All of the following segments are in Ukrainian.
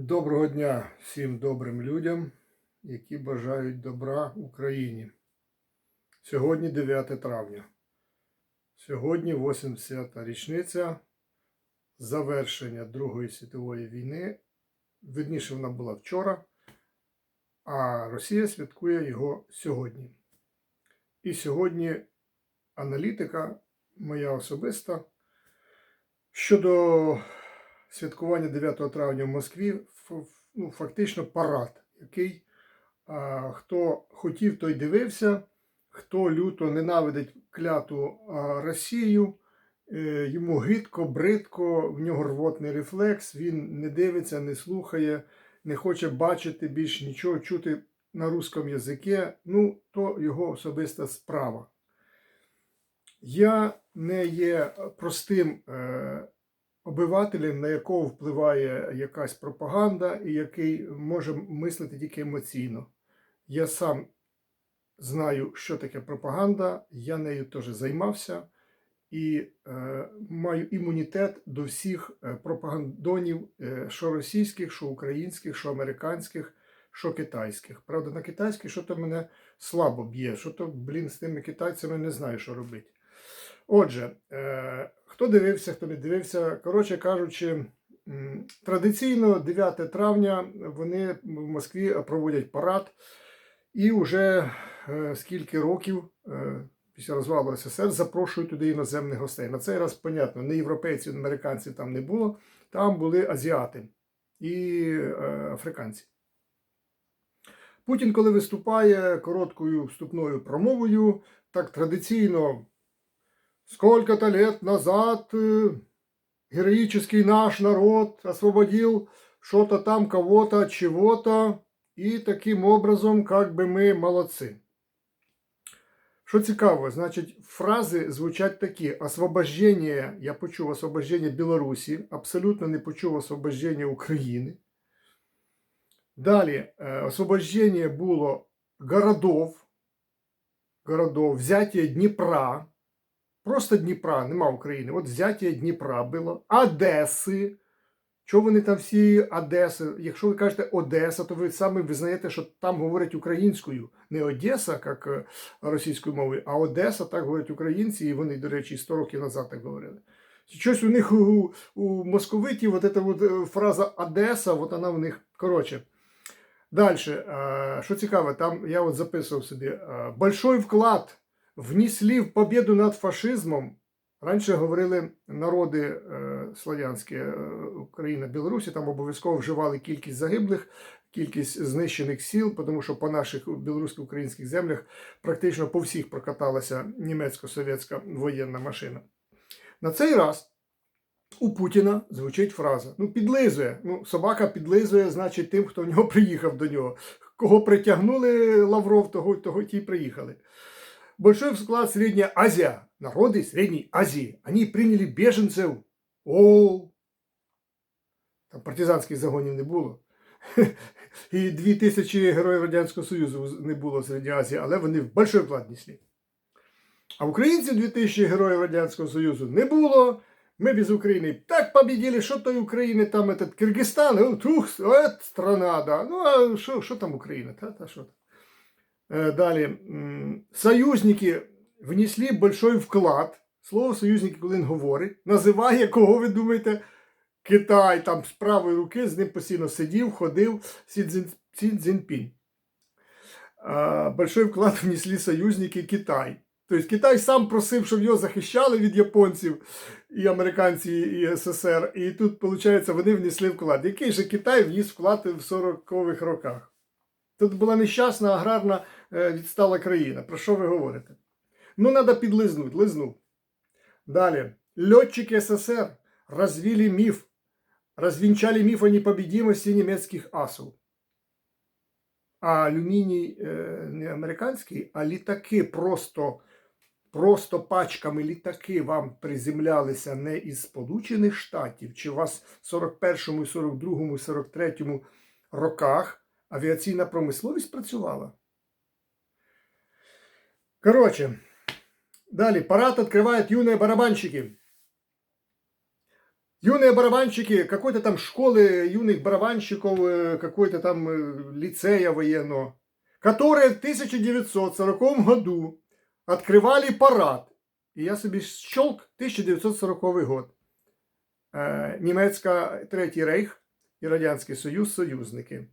Доброго дня всім добрим людям, які бажають добра Україні. Сьогодні 9 травня. Сьогодні 80-та річниця завершення Другої світової війни. Видніше вона була вчора, а Росія святкує його сьогодні. І сьогодні аналітика моя особиста щодо святкування 9 травня в Москві ну, фактично парад, який а, хто хотів, той дивився, хто люто ненавидить кляту а, Росію, е, йому гидко, бридко, в нього рвотний рефлекс, він не дивиться, не слухає, не хоче бачити більш нічого чути на русском язикі, ну, то його особиста справа. Я не є простим е, обивателем, на якого впливає якась пропаганда, і який може мислити тільки емоційно. Я сам знаю, що таке пропаганда, я нею теж займався і е, маю імунітет до всіх е, пропагандонів, е, що російських, що українських, що американських, що китайських. Правда, на китайських що то мене слабо б'є, що то, блін, з тими китайцями не знаю, що робити. Отже, е, хто дивився, хто не дивився, коротше кажучи, традиційно 9 травня вони в Москві проводять парад, і вже е, скільки років е, після розвалу СССР запрошують туди іноземних гостей. На цей раз, понятно, не європейців, не американців там не було, там були азіати і е, африканці. Путін, коли виступає короткою вступною промовою, так традиційно Сколько-то лет назад э, героический наш народ освободил что-то там, кого-то, чего-то, і таким образом, как би ми молодці. Що цікаво, значить, фрази звучать такі: освобождення, я почув освобождення Білорусі, абсолютно не почув освобождення України. Далі, е, освобождення було городов, городов, взяття Дніпра. Просто Дніпра, нема України. От взяття Дніпра було, Одеси. Чого вони там всі Одеси? Якщо ви кажете Одеса, то ви саме визнаєте, що там говорять українською. Не Одеса, як е, російською мовою, а Одеса, так говорять українці, і вони, до речі, 100 років назад так говорили. Щось у них у, у московитів, от ця от е, фраза Одеса, от вона в них. Коротше. Далі, що цікаво, там я от записував собі. е, Большой вклад внесли в победу над фашизмом. Раніше говорили народи е, славянські, е, Україна, Білорусі, там обов'язково вживали кількість загиблих, кількість знищених сіл, тому що по наших білорусько-українських землях практично по всіх прокаталася німецько-совєтська воєнна машина. На цей раз у Путіна звучить фраза: ну, підлизує. Ну, собака підлизує, значить, тим, хто в нього приїхав до нього. Кого притягнули Лавров, того, того ті приїхали. Большой вклад Средняя Азия, народы Средней Азии, они приняли беженцев. О, там партизанських загонів не було. І дві тисячі героїв Радянського Союзу не було в Середній Азії, але вони в большой вклад. А українців 2000 героїв Радянського Союзу не було. Ми без України так победили, що той України, там этот Киргизстан, тух, страна, да. Ну, а що там Україна? Та, та, що там? Э, Далее. М, Союзники внесли большой вклад. Слово союзники, коли він говорить, називає, кого ви думаєте, Китай там з правої руки, з ним постійно сидів, ходив Сі Цзін- Цзіньпінь. Большой вклад внесли союзники Китай. Тобто Китай сам просив, щоб його захищали від японців і американці, і СССР. І тут, виходить, вони внесли вклад. Який же Китай вніс вклад в 40-х роках? Тут була нещасна аграрна е, відстала країна. Про що ви говорите? Ну, треба підлизнути, лизнув. Далі. Льотчики СССР розвили міф, розвінчали міф о непобедимості німецьких асів. А алюміній е, не американський, а літаки просто, просто пачками літаки вам приземлялися не із Сполучених Штатів, чи у вас в 41-му, 42-му, 43-му роках авіаційна промисловість працювала. Короче, далі парад відкривають юні барабанщики. юные барабанщики какой-то там школы юных барабанщиков, э, какой-то там э, лицея военного, которые в 1940 году открывали парад. І я собі щелк 1940 год. Е, Німецька Третій Рейх і Радянський Союз союзники.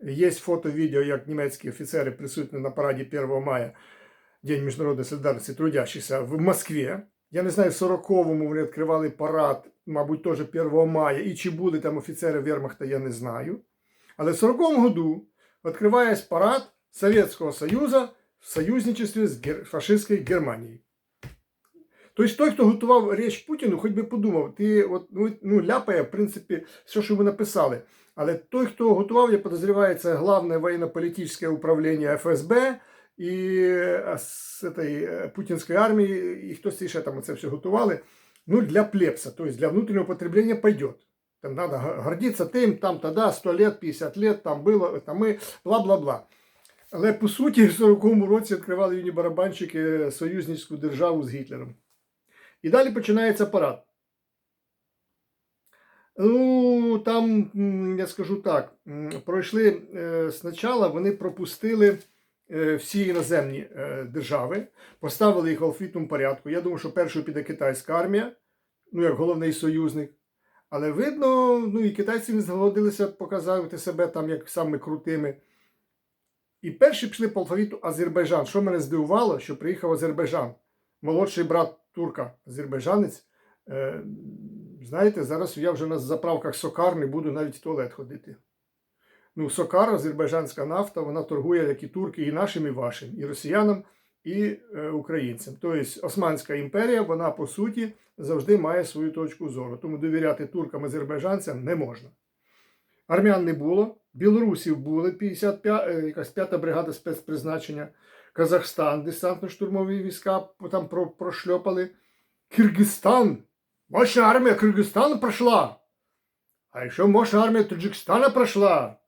Є фото, відео, як німецькі офіцери присутні на параді 1 мая, День міжнародної солідарності трудящихся в Москві. Я не знаю, в 40-му вони відкривали парад, мабуть, теж 1 мая. І чи були там офіцери Вермахта, я не знаю. Але в 40-му году відкривається парад Совєтського Союзу в союзничестві з фашистською Германією. Тобто той, хто готував річ Путіну, хоч би подумав, ти от, ну, ну, ляпає, в принципі, все, що ви написали. Але той, хто готував, я подозреваю, це головне воєнно-політичне управління ФСБ і з этой, е, путінської армії, і хтось ще там це все готували. Ну, для плепса, тобто для внутреннего потребления пойдет. Там надо г- гордиться тим, там тогда 100 лет, 50 лет, там було, там ми, бла-бла-бла. Але по суті, в 40-му році відкривали юні барабанщики союзницьку державу з Гітлером. І далі починається парад. Ну, там, я скажу так, пройшли е, спочатку, вони пропустили е, всі іноземні е, держави, поставили їх в алфавітному порядку. Я думаю, що першою піде китайська армія, ну, як головний союзник. Але видно, ну і китайці не згодилися показати себе там як самими крутими. І перші пішли по алфавіту Азербайджан. Що мене здивувало, що приїхав Азербайджан, молодший брат турка, азербайджанець. Знаєте, зараз я вже на заправках Сокар не буду навіть в туалет ходити. Ну, Сокар, азербайджанська нафта, вона торгує як і турки, і нашим, і вашим, і росіянам, і е, українцям. Тобто Османська імперія, вона по суті завжди має свою точку зору. Тому довіряти туркам, азербайджанцям не можна. Армян не було, білорусів були 55, е, якась п'ята бригада спецпризначення, Казахстан, десантно-штурмові війська там про, прошльопали. Киргизстан, мощная армия Кыргызстана прошла. А еще мощная армия Таджикистана прошла.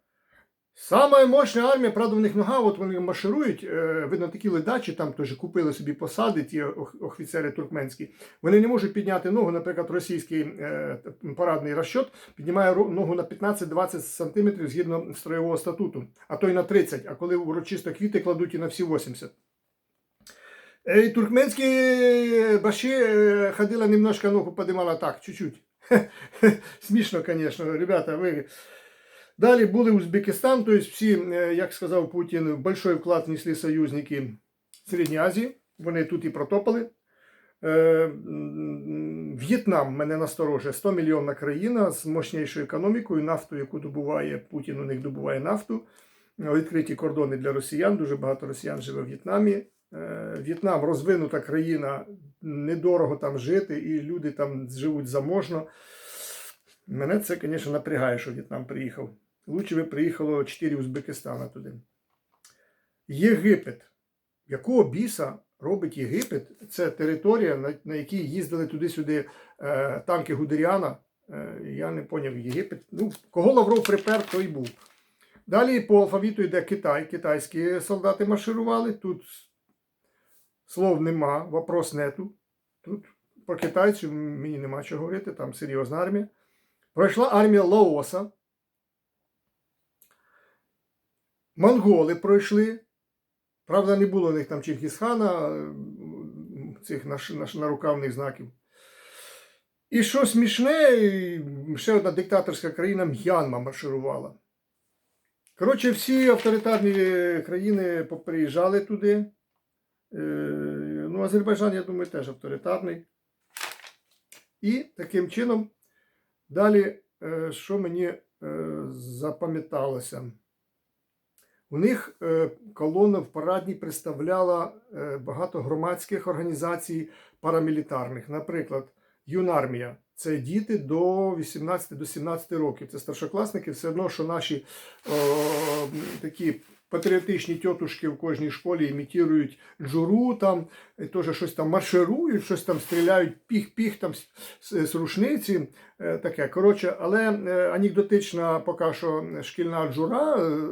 Самая мощная армія, правда, в них нога, от вони марширують, е, видно, такі ледачі, там теж купили собі посади, ті офіцери туркменські. Вони не можуть підняти ногу, наприклад, російський е, парадний розчот піднімає ногу на 15-20 см згідно строєвого статуту, а то й на 30, а коли урочисто квіти кладуть і на всі 80. Е, І туркменські баші е, ходила немножко ногу подимала так, чуть-чуть. Смішно, звісно, ребята, ви. Далі були Узбекистан, тобто всі, е, як сказав Путін, большой вклад внесли союзники Середньої Азії. Вони тут і протопали. Е, В'єтнам мене насторожує 100 мільйонна країна з мощнішою економікою, нафту, яку добуває Путін, у них добуває нафту. Е, Відкриті кордони для росіян. Дуже багато росіян живе в В'єтнамі. Е, В'єтнам розвинута країна, недорого там жити, і люди там живуть заможно. Мене це, звісно, напрягає, що В'єтнам приїхав. Лучше би приїхало 4 Узбекистана туди. Єгипет. Якого біса робить Єгипет? Це територія, на, якій їздили туди-сюди е, танки Гудеріана. Е, я не поняв Єгипет. Ну, кого Лавров припер, той був. Далі по алфавіту йде Китай. Китайські солдати марширували. Тут слов нема, вопрос нету. Тут про китайців мені нема чого говорити, там серйозна армія. Пройшла армія Лаоса. Монголи пройшли. Правда, не було у них там Чингісхана, цих нарукавних знаків. І що смішне, ще одна диктаторська країна М'янма марширувала. Коротше, всі авторитарні країни поприїжджали туди. Е, Ну, Азербайджан, я думаю, теж авторитарний. І таким чином, далі, е, що мені е, запам'яталося? У них колона в парадній представляла багато громадських організацій парамілітарних. Наприклад, Юнармія це діти до 18 до 17 років. Це старшокласники, все одно, що наші о, такі патріотичні тітушки в кожній школі імітують джуру, там теж щось там марширують, щось там стріляють, піх-піх там з, рушниці. е, Таке. Коротше, але е, анекдотична поки що шкільна джура. е,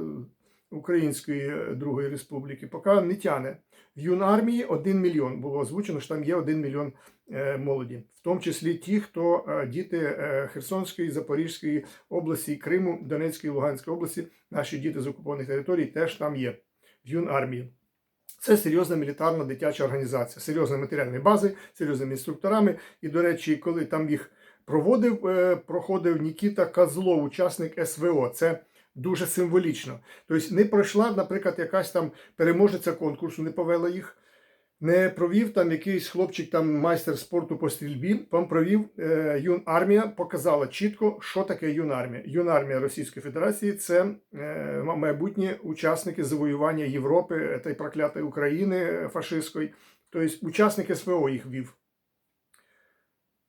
Української Другої Республіки, поки не тяне. В юнармії 1 мільйон було озвучено, що там є 1 мільйон е, молоді, в тому числі ті, хто е, діти е, Херсонської, Запорізької області, Криму, Донецької, Луганської області, наші діти з окупованих територій теж там є в юнармії. Це серйозна мілітарна дитяча організація, серйозна матеріальної бази, серйозними інструкторами. І, до речі, коли там їх проводив, проходив Нікіта Козлов, учасник СВО. Це дуже символічно. Тобто не пройшла, наприклад, якась там переможеця конкурсу, не повела їх. Не провів там якийсь хлопчик, там майстер спорту по стрільбі. Там провів е, юнармія, показала чітко, що таке юнармія. Юнармія Російської Федерації це е, майбутні учасники завоювання Європи та й проклятої України фашистської. Тобто учасники СВО їх вів.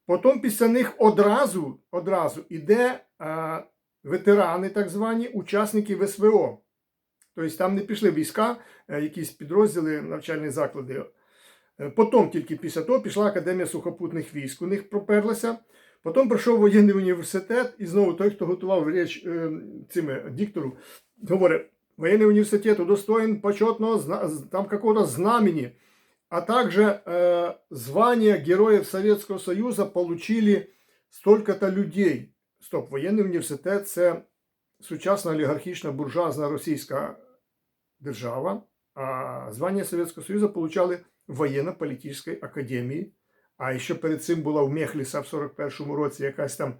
Потім після них одразу, одразу іде е, ветерани, так звані, учасники СВО. Тобто там не пішли війська, е, якісь підрозділи, навчальні заклади. Е, Потім тільки після того пішла Академія сухопутних військ. У них проперлася. Потім прийшов воєнний університет, і знову той, хто готував річ е, цими диктору, говорить: воєнний університет удостоєн почетного там какого-то знамени, а также э, звание Героев Советского Союза получили столько-то людей. Стоп, воєнний університет це сучасна олігархічна буржуазна російська держава, а звання Совєтського Союзу получали воєнно-політичній академії. А ще перед цим була в Мехліса в 41-му році якась там,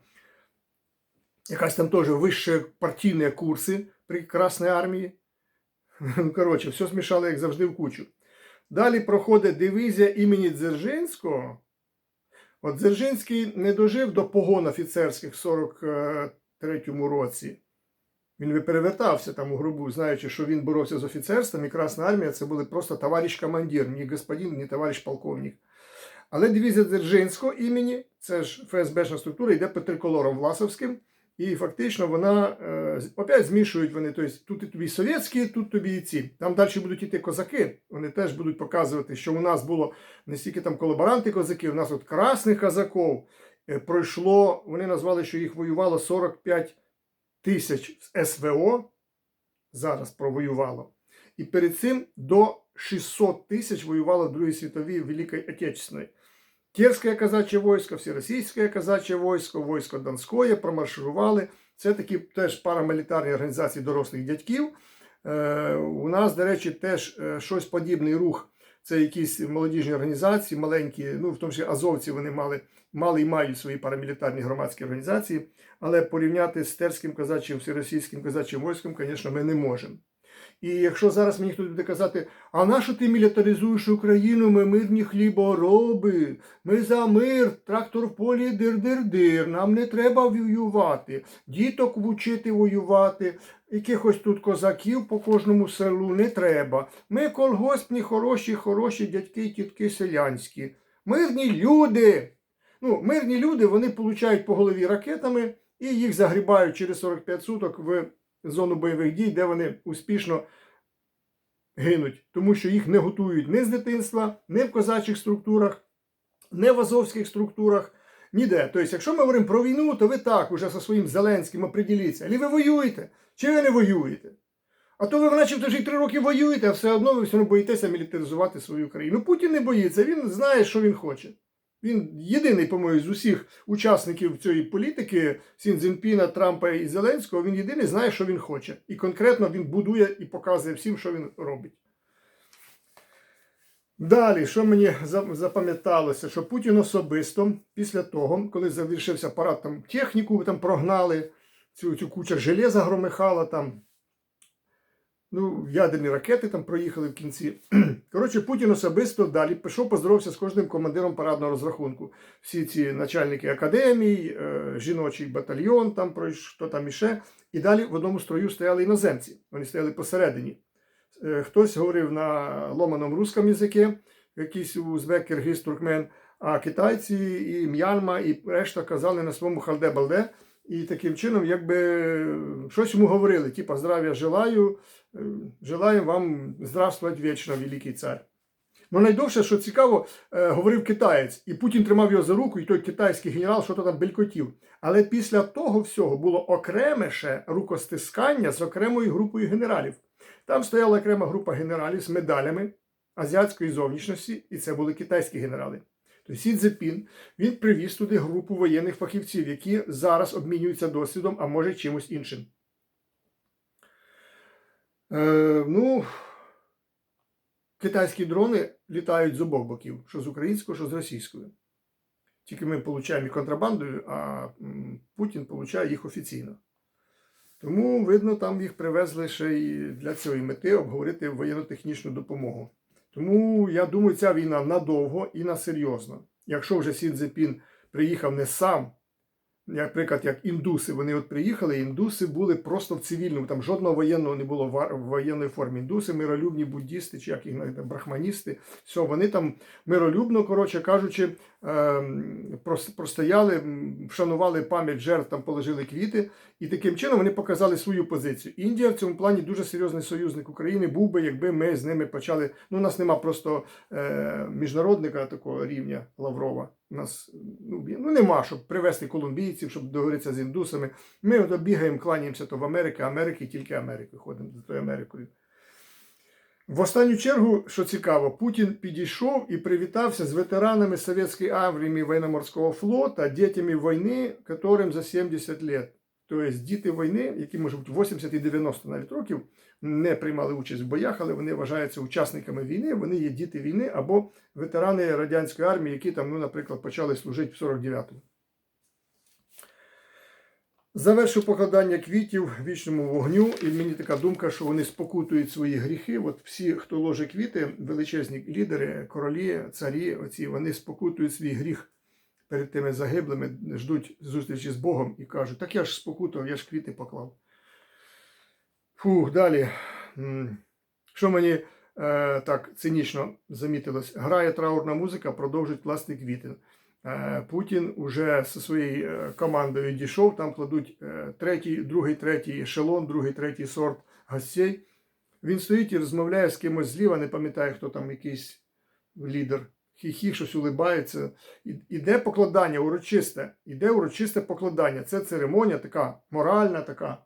якась там теж вищі партійні курси при Красній армії. Ну, коротше, все змішали, як завжди, в кучу. Далі проходить дивізія імені Дзержинського. От Дзержинський не дожив до погон офіцерських в 43-му році. Він перевертався там у грубу, знаючи, що він боровся з офіцерством, і Красна армія це були просто товариш командир, ні господин, ні товариш полковник. Але дивізія Дзержинського імені, це ж ФСБшна структура, йде під триколором Власовським. І фактично вона е, опять змішують вони. Тобто тут і тобі совєтські, тут тобі і ці. Там далі будуть іти козаки. Вони теж будуть показувати, що у нас було не стільки там колаборанти козаки, у нас от красних козаків е, пройшло. Вони назвали, що їх воювало 45 тисяч СВО. Зараз провоювало. І перед цим до 600 тисяч воювало в Другій світовій Великій Отечественной. Киевське казаче войско, Всеросійське казаче войско, войско Донське промарширували. Це такі теж парамілітарні організації дорослих дядьків. Е, у нас, до речі, теж е, щось подібний рух. Це якісь молодіжні організації, маленькі, ну в тому числі азовці вони мали, мали і мають свої парамілітарні громадські організації. Але порівняти з терським казачим, всеросійським казачим войском, звісно, ми не можемо. І якщо зараз мені хтось буде казати, а нащо ти мілітаризуєш Україну, ми мирні хлібороби, ми за мир, трактор в полі дир-дир-дир, нам не треба воювати, діток вчити воювати, якихось тут козаків по кожному селу не треба. Ми колгоспні, хороші, хороші дядьки і тітки селянські. Мирні люди. Ну, мирні люди вони получають по голові ракетами і їх загрібають через 45 суток в зону бойових дій, де вони успішно гинуть, тому що їх не готують ні з дитинства, ні в козачих структурах, ні в азовських структурах, ніде. Тобто, якщо ми говоримо про війну, то ви так уже зі своїм Зеленським оприділіться. Або ви воюєте, чи ви не воюєте. А то ви, начебто, вже й три роки воюєте, а все одно ви все одно боїтеся мілітаризувати свою країну. Путін не боїться, він знає, що він хоче. Він єдиний, по-моєму, з усіх учасників цієї політики Сін Цзіньпіна, Трампа і Зеленського, він єдиний знає, що він хоче. І конкретно він будує і показує всім, що він робить. Далі, що мені запам'яталося, що Путін особисто після того, коли завершився парад там техніку, там прогнали цю, цю куча железа громихала там. Ну, ядерні ракети там проїхали в кінці. Коротше, Путін особисто далі пішов, поздоровався з кожним командиром парадного розрахунку. Всі ці начальники академій, е, жіночий батальйон, там про там іще. І далі в одному строю стояли іноземці. Вони стояли посередині. Е, Хтось говорив на ломаному русском язикі, якийсь узбек, киргиз, туркмен, а китайці і м'янма, і решта казали на своєму халде-балде. І таким чином, якби щось йому говорили, типа здравия желаю, е, желаємо вам здравствувати вічно, великий цар. Ну, найдовше, що цікаво, е, говорив китаєць, і Путін тримав його за руку, і той китайський генерал що то там белькотів. Але після того всього було окреме ще рукостискання з окремою групою генералів. Там стояла окрема група генералів з медалями азіатської зовнішності, і це були китайські генерали. Сі Цзепін, він привіз туди групу воєнних фахівців, які зараз обмінюються досвідом, а може чимось іншим. Е, ну, китайські дрони літають з обох боків, що з українською, що з російською. Тільки ми отримуємо їх контрабандою, а Путін отримує їх офіційно. Тому, видно, там їх привезли ще й для цієї мети обговорити воєнно-технічну допомогу. Тому я думаю, ця війна надовго і насерйозно. Якщо вже Сі Цзепін приїхав не сам, наприклад, як індуси, вони от приїхали, індуси були просто в цивільному, там жодного воєнного не було в воєнної формі. Індуси, миролюбні буддісти, чи як їх брахманісти, все, вони там миролюбно, коротше кажучи, простояли, вшанували пам'ять жертв, там положили квіти, і таким чином вони показали свою позицію. Індія в цьому плані дуже серйозний союзник України був би, якби ми з ними почали. Ну, у нас нема просто е, міжнародника такого рівня Лаврова. У нас ну, ну, нема, щоб привезти колумбійців, щоб договоритися з індусами. Ми от бігаємо, кланяємося то в Америку, Америки, тільки Америки ходимо за тою Америкою. В останню чергу, що цікаво, Путін підійшов і привітався з ветеранами Совєтської армії воєнно-морського флота, дітями війни, яким за 70 лет. Тобто діти війни, які можуть бути 80 і 90 навіть років, не приймали участь в боях, але вони вважаються учасниками війни, вони є діти війни або ветерани радянської армії, які там, ну, наприклад, почали служити в 49-му. Завершу покладання квітів вічному вогню, і мені така думка, що вони спокутують свої гріхи. От всі, хто ложить квіти, величезні лідери, королі, царі, оці, вони спокутують свій гріх перед тими загиблими, ждуть зустрічі з Богом і кажуть, так я ж спокутав, я ж квіти поклав. Фух, далі. Що мені е, так цинічно замітилось? Грає траурна музика, продовжують класти квіти. Е, Путін уже зі своєю е, командою дійшов, там кладуть е, третій, другий, третій ешелон, другий, третій сорт гостей. Він стоїть і розмовляє з кимось зліва, не пам'ятаю, хто там якийсь лідер. Хі-хі, щось улибається. Іде покладання урочисте. Іде урочисте покладання. Це церемонія така моральна, така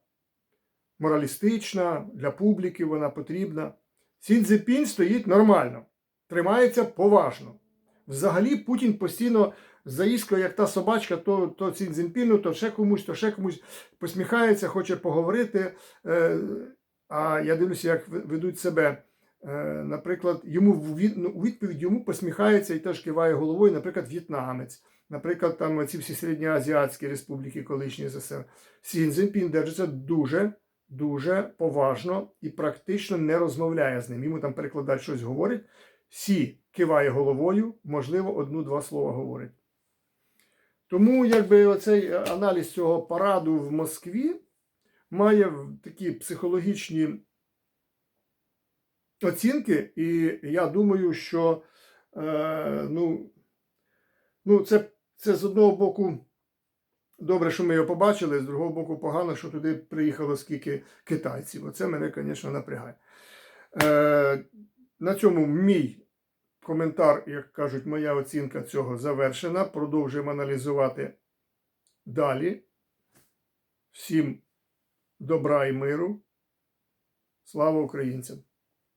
моралістична, для публіки вона потрібна. Сі стоїть нормально, тримається поважно. Взагалі Путін постійно заіскує, як та собачка, то, то Сі Цзіньпіну, то ще комусь, то ще комусь посміхається, хоче поговорити. Е, а я дивлюся, як ведуть себе. Е, Наприклад, йому ну, у відповідь йому посміхається і теж киває головою, наприклад, в'єтнамець, наприклад, там ці всі середньоазіатські республіки, колишні СССР. Сі Цзіньпін держиться дуже, дуже поважно і практично не розмовляє з ним. Йому там перекладач щось говорить. Сі киває головою, можливо, одну-два слова говорить. Тому якби оцей аналіз цього параду в Москві має такі психологічні оцінки, і я думаю, що е, ну, ну, це, це з одного боку добре, що ми його побачили, з другого боку, погано, що туди приїхало скільки китайців. Оце мене, звісно, напрягає. Е, на цьому мій коментар, як кажуть, моя оцінка цього завершена. Продовжуємо аналізувати далі. Всім добра і миру. Слава українцям!